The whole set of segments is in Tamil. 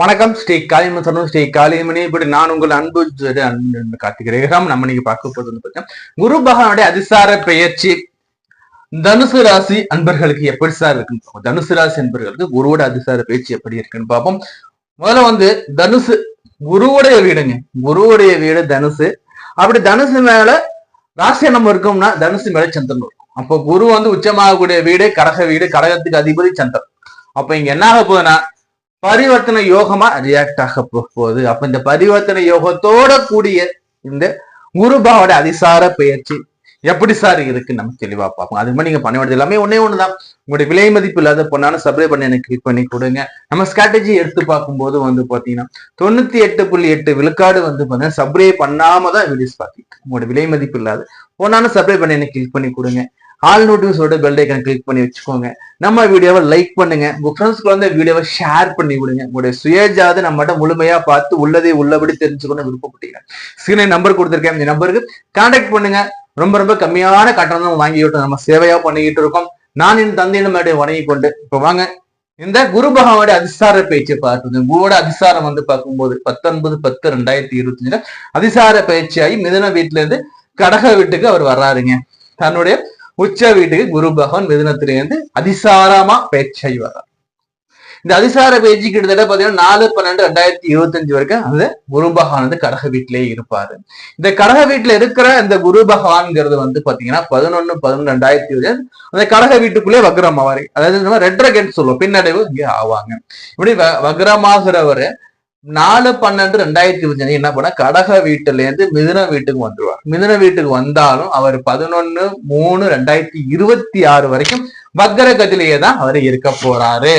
வணக்கம். ஸ்ரீ காளியம்மன் ஸ்ரீ காளியம்மனி. இப்படி நான் உங்கள் அன்பு ஜோதி அன்பு நம்ம நீங்க பார்க்க போறது வந்து பார்த்தீங்கன்னா குரு பகவானுடைய அதிசார பெயர்ச்சி தனுசு ராசி அன்பர்களுக்கு எப்படி சார் இருக்குன்னு பார்ப்போம். தனுசு ராசி அன்பர்களுக்கு குருவோட அதிசார பயிற்சி எப்படி இருக்குன்னு பார்ப்போம். முதல்ல வந்து தனுசு குருவுடைய வீடுங்க. குருவுடைய வீடு தனுசு. அப்படி தனுசு மேல ராசி நம்ம இருக்கோம்னா தனுசு மேல சந்திரன் இருக்கும். அப்போ குரு வந்து உச்சமாகக்கூடிய வீடு கடக வீடு கடகத்துக்கு அதிபதி சந்திரன். அப்ப இங்க என்ன ஆக போகுதுன்னா பரிவர்த்தனை யோகமா ரியாக்ட் ஆக போகுது. அப்ப இந்த பரிவர்த்தனை யோகத்தோட கூடிய இந்த குருபாவோட அதிசார பயிற்சி எப்படி சார் இருக்கு நம்ம தெளிவா பார்ப்போம். அதுக்கு மாதிரி நீங்க பண்ண வேண்டியது எல்லாமே ஒன்னே ஒண்ணுதான். உங்களுடைய விலை மதிப்பு இல்லாத பொண்ணான சப்ளை பண்ணி எனக்கு கிளிக் பண்ணி கொடுங்க. நம்ம ஸ்ட்ராட்டஜி எடுத்து பார்க்கும்போது வந்து பாத்தீங்கன்னா தொண்ணூத்தி எட்டு புள்ளி எட்டு விழுக்காடு வந்து பாத்தீங்கன்னா சப்ளை பண்ணாம தான் வீடியோஸ் பாத்தீங்க உங்களோட விலை மதிப்பு இல்லாத பொண்ணான சப்ளை பண்ணி எனக்கு கிளிக் பண்ணி கொடுங்க. ஆல் நோட்டிஃபிகேஷனோட பெல் ஐக்கன் கிளிக் பண்ணி வச்சுக்கோங்க. நம்ம வீடியோவை லைக் பண்ணுங்க. உங்க ஃப்ரெண்ட்ஸ்க்கு வந்து வீடியோவை ஷேர் பண்ணி விடுங்க. உங்களுடைய சுயஜாத நம்மகிட்ட முழுமையா பார்த்து உள்ளதை உள்ளபடி தெரிஞ்சுக்கணும் விருப்பப்பட்டீங்க. சீனை நம்பர் கொடுத்துருக்கேன். இந்த நம்பருக்கு கான்டாக்ட் பண்ணுங்க. ரொம்ப ரொம்ப கம்மியான கட்டணம் தான் வாங்கிட்டு நம்ம சேவையா பண்ணிக்கிட்டு இருக்கோம். நான் என் தந்தையிடம் வணங்கி கொண்டு இப்ப வாங்க. இந்த குரு பகவானுடைய அதிசார பயிற்சியை பார்த்து குருவோட அதிசாரம் வந்து பார்க்கும்போது பத்தொன்பது பத்து ரெண்டாயிரத்தி இருபத்தி அஞ்சுல அதிசார பயிற்சியாகி மிதன வீட்டுல இருந்து கடக வீட்டுக்கு அவர் வர்றாருங்க. தன்னுடைய உச்ச வீட்டுக்கு குரு பகவான் மிதனத்திலிருந்து அதிசாரமா பேச்சை வரார் இந்த அதிசார பேச்சு கிட்டத்தட்ட பாத்தீங்கன்னா நாலு பன்னெண்டு ரெண்டாயிரத்தி இருபத்தஞ்சு வரைக்கும் அந்த குரு பகவான் வந்து கடக வீட்டிலேயே இருப்பாரு. இந்த கடக வீட்டுல இருக்கிற இந்த குரு பகவான்ங்கிறது வந்து பாத்தீங்கன்னா பதினொன்னு பதினொன்று ரெண்டாயிரத்தி இருபது அந்த கடக வீட்டுக்குள்ளே வக்ரம் ஆவாரு அதாவது நம்ம ரெட்ரகன் சொல்லுவோம். பின்னடைவு இங்கே ஆவாங்க. இப்படி வ- நாலு பன்னெண்டு ரெண்டாயிரத்தி இருபத்தி என்ன பண்ண? கடக வீட்டுல இருந்து மிதுன வீட்டுக்கு வந்துருவார். மிதுன வீட்டுக்கு வந்தாலும் அவர் பதினொன்னு மூணு ரெண்டாயிரத்தி இருபத்தி ஆறு வரைக்கும் வக்கர கதிலேயே தான் அவர் இருக்க போறாரு.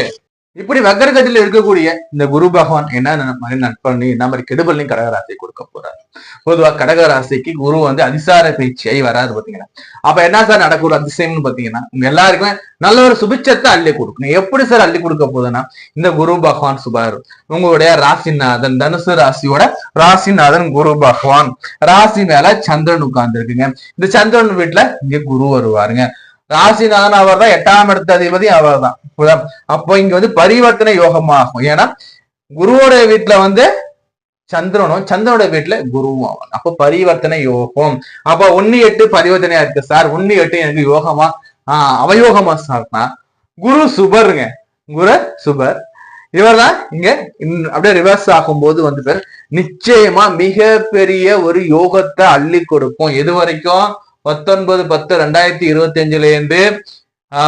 இப்படி வக்கர இருக்கக்கூடிய இந்த குரு பகவான் என்ன மாதிரி நட்பண்ணி என்ன மாதிரி கெடுபல்லையும் கடகராசி கொடுக்க போறாரு. பொதுவா கடகராசிக்கு குரு வந்து அதிசார பயிற்சியை வராது பாத்தீங்கன்னா. அப்ப என்ன சார் நடக்கூடிய அதிசயம்னு பாத்தீங்கன்னா உங்க எல்லாருக்குமே நல்ல ஒரு சுபிச்சத்தை அள்ளி கொடுக்கணும். எப்படி சார் அள்ளி கொடுக்க போகுதுன்னா இந்த குரு பகவான் சுபாரு உங்களுடைய ராசிநாதன் தனுசு ராசியோட ராசிநாதன் குரு பகவான். ராசி மேல சந்திரன் உட்கார்ந்து இருக்குங்க இந்த சந்திரன் வீட்டுல இங்க குரு வருவாருங்க. ராசிநாதன் அவர் தான் எட்டாம் இடத்த அதிபதி அவர் தான் அப்போ இங்க வந்து பரிவர்த்தனை யோகமாகும். ஏன்னா குருவோட வீட்டுல வந்து சந்திரனும் சந்திரனோட வீட்டுல குருவும் அவன். அப்போ பரிவர்த்தனை யோகம். அப்ப ஒன்னு எட்டு பரிவர்த்தனையா இருக்கு சார்? ஒன்னு எட்டு எனக்கு யோகமா? ஆஹ் அவயோகமா சார்னா குரு சுபருங்க. குரு சுபர். இவர் தான் இங்க அப்படியே ரிவர்ஸ் ஆகும்போது வந்து பேர் நிச்சயமா மிகப்பெரிய ஒரு யோகத்தை அள்ளி கொடுக்கும். எது வரைக்கும்? பத்தொன்பது பத்து ரெண்டாயிரத்தி இருபத்தி அஞ்சுல இருந்து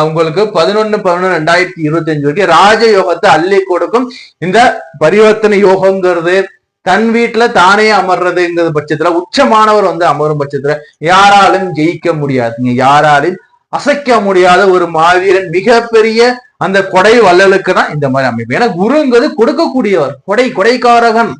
உங்களுக்கு பதினொன்னு பதினொன்று ரெண்டாயிரத்தி இருபத்தி அஞ்சு வரைக்கும் ராஜ யோகத்தை அள்ளி கொடுக்கும். இந்த பரிவர்த்தனை யோகங்கிறது தன் வீட்டுல தானே அமர்றதுங்கிற பட்சத்துல உச்சமானவர் வந்து அமரும் பட்சத்துல யாராலும் ஜெயிக்க முடியாதுங்க. யாராலும் அசைக்க முடியாத ஒரு மாவீரன் மிகப்பெரிய அந்த கொடை வள்ளலுக்கு தான் இந்த மாதிரி அமைப்பு. ஏன்னா குருங்கிறது கொடுக்கக்கூடியவர். கொடை கொடைக்காரகன்.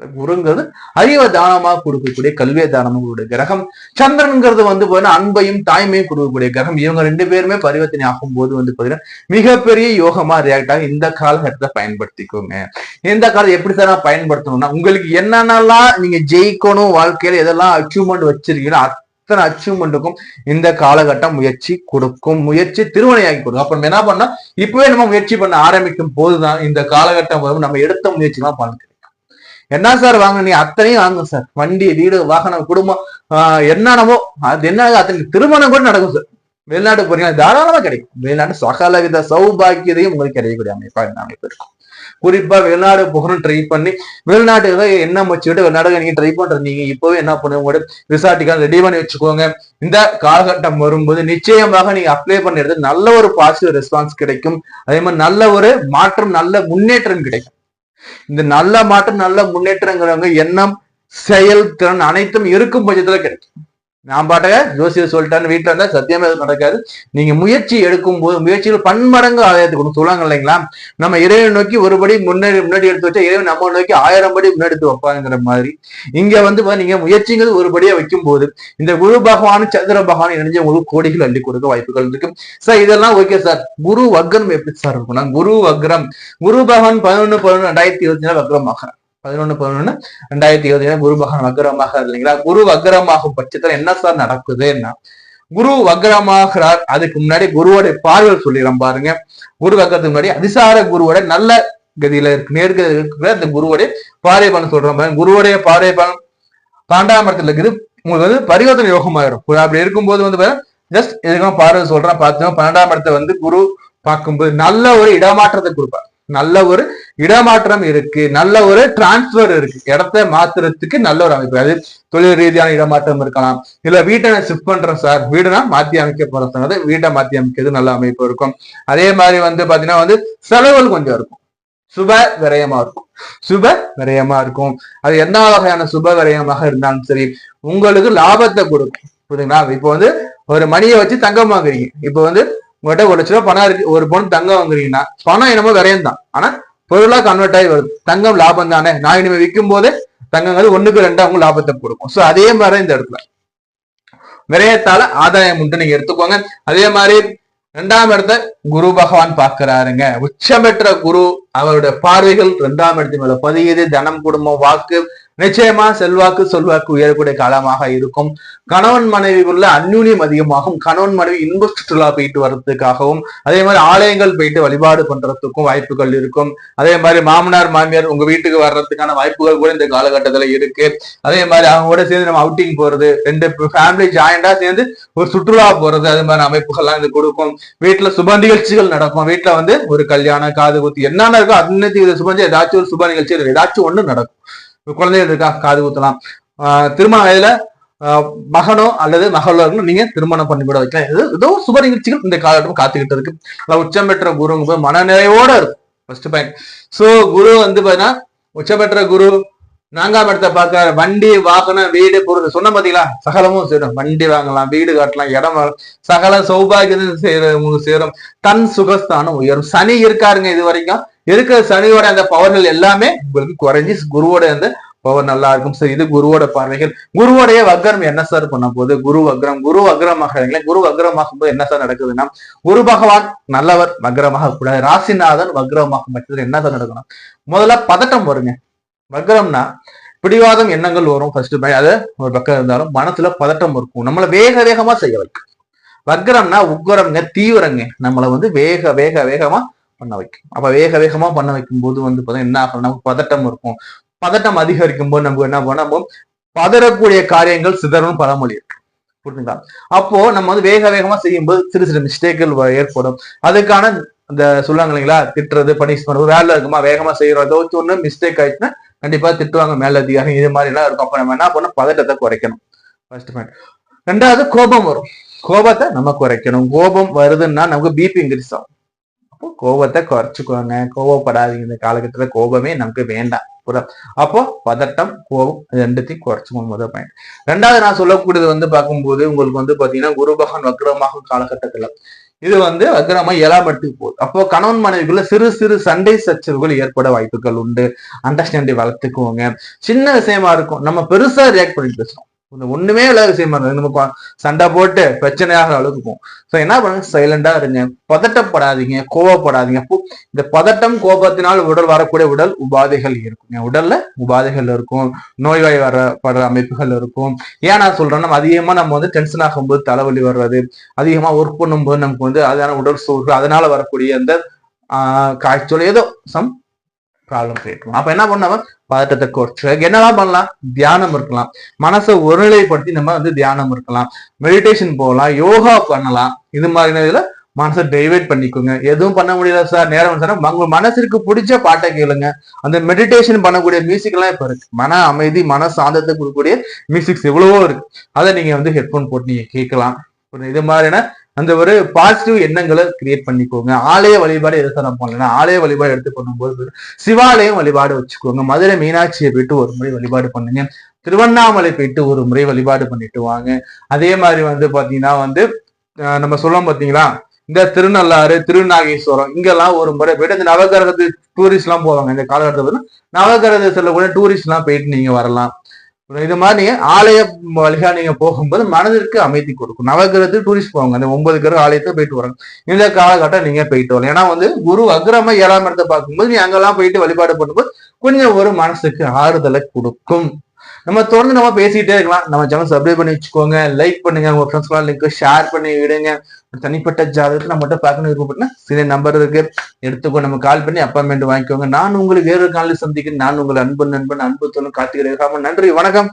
குருங்கிறது அறிவை தானமாக கொடுக்கக்கூடிய கல்வியை தானமாக கொடுக்கக்கூடிய கிரகம். சந்திரன்ங்கிறது வந்து பாத்தீங்கன்னா அன்பையும் தாய்மையும் கொடுக்கக்கூடிய கிரகம். இவங்க ரெண்டு பேருமே பரிவர்த்தனை ஆகும் போது வந்து பாத்தீங்கன்னா மிகப்பெரிய யோகமா ரியாக்ட் ஆகும் இந்த காலகட்டத்தை பயன்படுத்திக்கோங்க. இந்த காலம் எப்படி தான் பயன்படுத்தணும்னா உங்களுக்கு என்னென்னலாம் நீங்க ஜெயிக்கணும் வாழ்க்கையில எதெல்லாம் அச்சீவ்மெண்ட் வச்சிருக்கீங்களோ அத்தனை அச்சீவ்மெண்ட்டுக்கும் இந்த காலகட்டம் முயற்சி கொடுக்கும். முயற்சி திருவனையாக்கி கொடுக்கும். அப்ப நம்ம என்ன பண்ணா இப்பவே நம்ம முயற்சி பண்ண ஆரம்பிக்கும் போதுதான் இந்த காலகட்டம் வரும். நம்ம எடுத்த முயற்சி எல்லாம் பண்ணுறோம் என்ன சார் வாங்க அத்தனையும் வாங்க சார். வண்டி வீடு வாகனம் குடும்பம் என்னென்னவோ என்னென்னமோ. அது என்ன அத்தனை திருமணம் கூட நடக்கும் சார். வெளிநாட்டு போறீங்கன்னா தாராளமா கிடைக்கும். வெளிநாட்டு சகலவித சௌபாக்கியதையும் உங்களுக்கு கிடைக்கக்கூடிய அமைப்பா இந்த அமைப்பு இருக்கும். குறிப்பா வெளிநாடு போகணும் ட்ரை பண்ணி வெளிநாட்டு என்ன வச்சுக்கிட்டு வெளிநாடு நீங்க ட்ரை பண்றது நீங்க இப்பவே என்ன பண்ணுங்க கூட விசாட்டிக்கா ரெடி பண்ணி வச்சுக்கோங்க. இந்த காலகட்டம் வரும்போது நிச்சயமாக நீங்க அப்ளை பண்ண இடத்துல நல்ல ஒரு பாசிட்டிவ் ரெஸ்பான்ஸ் கிடைக்கும். அதே மாதிரி நல்ல ஒரு மாற்றம் நல்ல முன்னேற்றம் கிடைக்கும். இந்த நல்ல மாற்றம் நல்ல முன்னேற்றங்கிறவங்க எண்ணம் செயல் திறன் அனைத்தும் இருக்கும் பட்சத்துல கிடைக்கும். நான் பாட்டக ஜோசியர் சொல்லிட்டான்னு வீட்டுல இருந்தா சத்தியமே எதுவும் நடக்காது. நீங்க முயற்சி எடுக்கும் போது முயற்சிகள் பன்மடங்கு ஆதாயத்தை கொடுக்கும் சொல்லுவாங்க இல்லைங்களா? நம்ம இறைவன் நோக்கி ஒரு படி முன்னாடி முன்னாடி எடுத்து வச்சா இறைவன் நம்ம நோக்கி ஆயிரம் படி முன்னாடி எடுத்து வைப்பாங்கிற மாதிரி. இங்க வந்து நீங்க முயற்சிங்கிறது ஒரு படியா வைக்கும் போது இந்த குரு பகவானும் சந்திர பகவானும் இணைஞ்ச உங்களுக்கு கோடிகள் அள்ளி கொடுக்க வாய்ப்புகள் இருக்கு. சார் இதெல்லாம் ஓகே சார். குரு வக்ரம் எப்படி சார் இருக்கும்னா குரு வக்ரம். குரு பகவான் பதினொன்னு பதினொன்று ரெண்டாயிரத்தி இருபத்தி நாலு வக்ரம் ஆகிறார் பதினொன்னு பதினொன்று ரெண்டாயிரத்தி இருபத்தி ஏழு குரு பகவான் வக்ரமாக இல்லைங்களா குரு வக்ரமாகும் பட்சத்துல என்ன சார் நடக்குதுன்னா குரு வக்ரமாகிறார். அதுக்கு முன்னாடி குருவோட பார்வை சொல்லிடுறோம் பாருங்க. குரு வக்ரத்துக்கு முன்னாடி அதிசார குருவோட நல்ல கதியில இருக்கு நேர்கதியில இருக்கிற அந்த குருவுடைய பார்வை பலன் சொல்றோம் பாருங்க. குருவோடைய பார்வை பலன் பன்னெண்டாம் இருக்குது. உங்களுக்கு வந்து பரிவர்த்தனை யோகமாயிரும். அப்படி இருக்கும்போது வந்து ஜஸ்ட் எதுக்கும் பார்வை சொல்றேன் பார்த்தோம் பன்னெண்டாம் இடத்தை வந்து குரு பார்க்கும்போது நல்ல ஒரு இடமாற்றத்தை கொடுப்பார். நல்ல ஒரு இடமாற்றம் இருக்கு. நல்ல ஒரு டிரான்ஸ்பர் இருக்கு. இடத்த மாத்துறதுக்கு நல்ல ஒரு அமைப்பு. அது தொழில் ரீதியான இடமாற்றம் இருக்கலாம். இல்ல வீட்டை நான் ஷிஃப்ட் பண்றேன் சார் வீடுனா மாத்தி அமைக்க போறேன் சொன்னது வீட்டை மாத்தி அமைக்கிறது நல்ல அமைப்பு இருக்கும். அதே மாதிரி வந்து பாத்தீங்கன்னா வந்து செலவுகள் கொஞ்சம் இருக்கும். சுப விரயமா இருக்கும். சுப விரயமா இருக்கும். அது என்ன வகையான சுப விரயமாக இருந்தாலும் சரி உங்களுக்கு லாபத்தை கொடுக்கும். புரியுதுங்களா? இப்போ வந்து ஒரு மணியை வச்சு தங்கம் வாங்குறீங்க. இப்போ வந்து உங்கள்கிட்ட ஒரு லட்ச ரூபா பணம் இருக்கு. ஒரு பவுன் தங்கம் வாங்குறீங்கன்னா பணம் என்னமோ விரயம் தான் ஆனா பொருளா கன்வெர்ட் ஆகி வருது. தங்கம் லாபம் தானே? நான் இனிமே விற்கும் போதே தங்கங்கள் ஒண்ணுக்கு ரெண்டா அவங்க லாபத்தை கொடுக்கும். சோ அதே மாதிரி இந்த இடத்துல. விரயத்தால ஆதாயம் உண்டு. நீங்க எடுத்துக்கோங்க. அதே மாதிரி ரெண்டாம் இடத்த குரு பகவான் பாக்குறாருங்க உச்சம் பெற்ற குரு அவருடைய பார்வைகள் ரெண்டாம் இடத்து மேல பதியுது. தனம் குடும்பம் வாக்கு நிச்சயமா செல்வாக்கு சொல்வாக்கு உயரக்கூடிய காலமாக இருக்கும். கணவன் மனைவி உள்ள அந்யூன்யம் அதிகமாகும். கணவன் மனைவி இன்ப சுற்றுலா போயிட்டு வர்றதுக்காகவும் அதே மாதிரி ஆலயங்கள் போயிட்டு வழிபாடு பண்றதுக்கும் வாய்ப்புகள் இருக்கும். அதே மாதிரி மாமனார் மாமியார் உங்க வீட்டுக்கு வர்றதுக்கான வாய்ப்புகள் கூட இந்த காலகட்டத்துல இருக்கு. அதே மாதிரி அவங்க கூட சேர்ந்து நம்ம அவுட்டிங் போறது ரெண்டு ஃபேமிலி ஜாயிண்டா சேர்ந்து ஒரு சுற்றுலா போறது அது மாதிரி அமைப்புகள்லாம் இது கொடுக்கும். வீட்டுல சுப நிகழ்ச்சிகள் நடக்கும். வீட்டுல வந்து ஒரு கல்யாணம் காது குத்து என்னென்ன இருக்கோ அன்னத்தி சுப ஏதாச்சும் ஒரு சுப நிகழ்ச்சி ஏதாச்சும் ஒண்ணு நடக்கும். குழந்தைகள் இருக்கா காது குத்தலாம். ஆஹ் திருமண வயதுல ஆஹ் மகனோ அல்லது மகளோ நீங்க திருமணம் பண்ணி கூட வைக்கலாம். ஏதோ சுப நிகழ்ச்சிகள் இந்த காலகட்டம் காத்துக்கிட்டு இருக்கு. நல்லா உச்சம் பெற்ற குருங்க மனநிறைவோட இருக்கும். ஃபர்ஸ்ட் பாயிண்ட் சோ குரு வந்து பாத்தீங்கன்னா உச்சம் பெற்ற குரு நான்காம் இடத்த பார்க்க வண்டி வாகனம் வீடு பொருள். சொன்ன பாத்தீங்களா? சகலமும் சேரும். வண்டி வாங்கலாம் வீடு கட்டலாம் இடம் சகல சௌபாகியம் சேரும் சேரும். தன் சுகஸ்தானம் உயரும். சனி இருக்காருங்க இது வரைக்கும் இருக்கிற சனியோட அந்த பவர்கள் எல்லாமே உங்களுக்கு குறைஞ்சி குருவோட அந்த பவர் நல்லா இருக்கும். சரி இது குருவோட பார்வைகள். குருவோடைய வக்ரம் என்ன சார் பண்ண போகுது? குரு வக்ரம். குரு வக்ரமாக குரு வக்ரமாகும் போது என்ன சார் நடக்குதுன்னா குரு பகவான் நல்லவர் வக்ரமாக கூடாது ராசிநாதன் வக்ரமாகும் என்ன சார் நடக்கணும்? முதல்ல பதட்டம் வருங்க. வக்ரம்னா பிடிவாதம் எண்ணங்கள் வரும் ஃபர்ஸ்ட் பை அது ஒரு பக்கம் இருந்தாலும் மனத்துல பதட்டம் இருக்கும். நம்மளை வேக வேகமா செய்ய வைக்கும். வக்ரம்னா உக்ரங்க தீவிரங்க. நம்மளை வந்து வேக வேக வேகமா பண்ண வைக்கும். அப்ப வேக வேகமா பண்ண வைக்கும் போது வந்து பார்த்தீங்கன்னா என்ன ஆகும்? நமக்கு பதட்டம் இருக்கும். பதட்டம் அதிகரிக்கும் போது நமக்கு என்ன பண்ணோம் பதறக்கூடிய காரியங்கள் சிதறும் பழமொழி இருக்கு. புரிஞ்சுங்களா அப்போ நம்ம வந்து வேக வேகமா செய்யும்போது சிறு சிறு மிஸ்டேக்கள் ஏற்படும். அதுக்கான இந்த சொல்லுவாங்க இல்லைங்களா? திட்டுறது பனிஷ் பண்ணுறது வேலை இருக்குமா? வேகமா செய்யறோம். ஏதாச்சும் ஒன்று மிஸ்டேக் ஆயிடுச்சுன்னா கண்டிப்பா திட்டுவாங்க மேல அதிகாரம் இது மாதிரி எல்லாம் இருக்கும். அப்ப நம்ம என்ன பண்ணணும்? பதட்டத்தை குறைக்கணும். ஃபர்ஸ்ட் பாயிண்ட் ரெண்டாவது கோபம் வரும். கோபத்தை நம்ம குறைக்கணும். கோபம் வருதுன்னா நமக்கு பிபி இன்க்ரீஸ் ஆகும். அப்போ கோபத்தை குறைச்சிக்கோங்க. கோபப்படாதீங்க. இந்த காலகட்டத்துல கோபமே நமக்கு வேண்டாம். புற அப்போ பதட்டம் கோபம் ரெண்டுத்தையும் குறைச்சிக்கணும். முதல் பாயிண்ட் ரெண்டாவது நான் சொல்லக்கூடியது வந்து பார்க்கும்போது உங்களுக்கு வந்து பாத்தீங்கன்னா குரு பகவான் வக்ரமாகும் காலகட்டத்துல. இது வந்து வக்ரமா ஏழாம் இடத்துக்கு போகுது. அப்போ கணவன் மனைவிக்குள்ள சிறு சிறு சண்டை சச்சரவுகள் ஏற்பட வாய்ப்புகள் உண்டு. அண்டர்ஸ்டாண்டிங் வளர்த்துக்குவோங்க சின்ன விஷயமா இருக்கும். நம்ம பெருசா ரியாக்ட் பண்ணி பேசுறோம். ஒண்ணுமே இல்லாத விஷயமா இருந்தது நம்ம சண்டை போட்டு பிரச்சனையாக அளவுக்கு போகும் ஸோ என்ன பண்ணுங்க சைலண்டா இருங்க. பதட்டப்படாதீங்க. கோவப்படாதீங்க. இந்த பதட்டம் கோபத்தினால் உடல் வரக்கூடிய உடல் உபாதைகள் இருக்குங்க உடல்ல உபாதைகள் இருக்கும். நோய்வாய் வரப்படுற அமைப்புகள் இருக்கும். ஏன் நான் சொல்றேன்னா நம்ம அதிகமா நம்ம வந்து டென்ஷன் ஆகும்போது தலைவலி வர்றது அதிகமா ஒர்க் பண்ணும்போது நமக்கு வந்து அதனால உடல் சோர்வு அதனால வரக்கூடிய அந்த ஆஹ், காய்ச்சல் ஏதோ சம் ப்ராப்ளம் கிரியேட் அப்ப என்ன பண்ணாம பதட்டத்தை குறைச்சு. என்னெல்லாம் பண்ணலாம்? தியானம் இருக்கலாம். மனசை ஒருநிலைப்படுத்தி நம்ம வந்து தியானம் இருக்கலாம். மெடிடேஷன் போகலாம். யோகா பண்ணலாம். இது மாதிரி இதுல மனசை டைவர்ட் பண்ணிக்கோங்க. எதுவும் பண்ண முடியல சார் நேரம் சார் உங்க மனசிற்கு பிடிச்ச பாட்டை கேளுங்க. அந்த மெடிடேஷன் பண்ணக்கூடிய மியூசிக் எல்லாம் இப்ப இருக்கு. மன அமைதி மன சாந்தத்தை கொடுக்கக்கூடிய மியூசிக்ஸ் எவ்வளவோ இருக்கு. அதை நீங்க வந்து ஹெட்போன் போட்டு நீங்க கேட்கலாம். இது மாதிரியான அந்த ஒரு பாசிட்டிவ் எண்ணங்களை கிரியேட் பண்ணிக்கோங்க. ஆலய வழிபாடு எதை சார் பண்ணலாம் ஆலய வழிபாடு எடுத்து பண்ணும்போது சிவாலயம் வழிபாடு வச்சுக்கோங்க. மதுரை மீனாட்சியை போயிட்டு ஒரு முறை வழிபாடு பண்ணுங்க. திருவண்ணாமலை போயிட்டு ஒரு முறை வழிபாடு பண்ணிட்டு வாங்க. அதே மாதிரி வந்து பாத்தீங்கன்னா வந்து நம்ம சொல்லுவோம் பாத்தீங்களா? இந்த திருநள்ளாறு திருநாகேஸ்வரம் இங்கெல்லாம் ஒரு முறை போயிட்டு இந்த நவகிரகத்து டூரிஸ்ட் எல்லாம் போவாங்க. இந்த காலகட்டத்தில் நவகிரக செல்லக்கூடிய டூரிஸ்ட் எல்லாம் போயிட்டு நீங்க வரலாம். இது மாதிரி நீங்க ஆலய வழியா நீங்க போகும்போது மனதிற்கு அமைதி கொடுக்கும். நவகிரகத்துக்கு டூரிஸ்ட் போவாங்க. அந்த ஒன்பது கிரக ஆலயத்தை போயிட்டு வராங்க. இந்த காலகட்டம் நீங்க போயிட்டு வரலாம். ஏன்னா வந்து குரு அக்ரம ஏழாம் இடத்தை பார்க்கும்போது நீ அங்கெல்லாம் போயிட்டு வழிபாடு பண்ணும்போது கொஞ்சம் ஒரு மனசுக்கு ஆறுதலை கொடுக்கும். நம்ம தொடர்ந்து நம்ம பேசிட்டே இருக்கலாம். நம்ம சேனல் சப்ஸ்கிரைப் பண்ணி வச்சுக்கோங்க. லைக் பண்ணுங்க. உங்க ஃப்ரெண்ட்ஸ்லாம் லிங்க் ஷேர் பண்ணி விடுங்க. தனிப்பட்ட ஜாதகத்தை நம்ம மட்டும் பார்க்கணும் விருப்பப்பட்டா சில நம்பர் இருக்கு. எடுத்துக்கோ. நம்ம கால் பண்ணி அப்பாயின்மெண்ட் வாங்கிக்கோங்க. நான் உங்களுக்கு வேறொரு காலையில் சந்திக்கிறேன். நான் உங்கள் அன்பு நண்பன் அன்பு தோணும் கார்த்திகை நன்றி. வணக்கம்.